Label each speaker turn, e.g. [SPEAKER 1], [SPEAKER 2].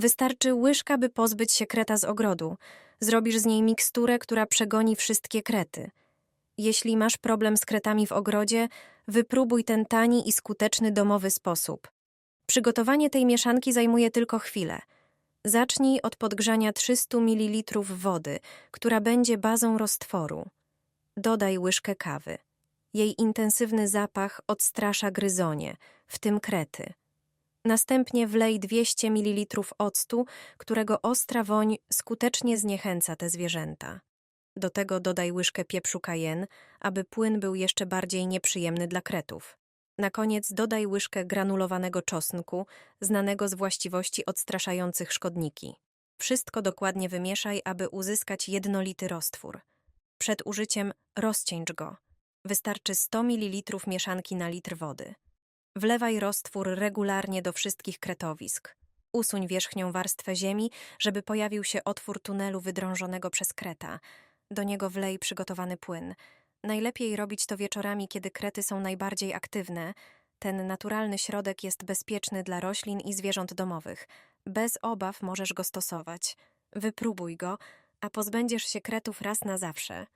[SPEAKER 1] Wystarczy łyżka, by pozbyć się kreta z ogrodu. Zrobisz z niej miksturę, która przegoni wszystkie krety. Jeśli masz problem z kretami w ogrodzie, wypróbuj ten tani i skuteczny domowy sposób. Przygotowanie tej mieszanki zajmuje tylko chwilę. Zacznij od podgrzania 300 ml wody, która będzie bazą roztworu. Dodaj łyżkę kawy. Jej intensywny zapach odstrasza gryzonie, w tym krety. Następnie wlej 200 ml octu, którego ostra woń skutecznie zniechęca te zwierzęta. Do tego dodaj łyżkę pieprzu cayenne, aby płyn był jeszcze bardziej nieprzyjemny dla kretów. Na koniec dodaj łyżkę granulowanego czosnku, znanego z właściwości odstraszających szkodniki. Wszystko dokładnie wymieszaj, aby uzyskać jednolity roztwór. Przed użyciem rozcieńcz go. Wystarczy 100 ml mieszanki na litr wody. Wlewaj roztwór regularnie do wszystkich kretowisk. Usuń wierzchnią warstwę ziemi, żeby pojawił się otwór tunelu wydrążonego przez kreta. Do niego wlej przygotowany płyn. Najlepiej robić to wieczorami, kiedy krety są najbardziej aktywne. Ten naturalny środek jest bezpieczny dla roślin i zwierząt domowych. Bez obaw możesz go stosować. Wypróbuj go, a pozbędziesz się kretów raz na zawsze.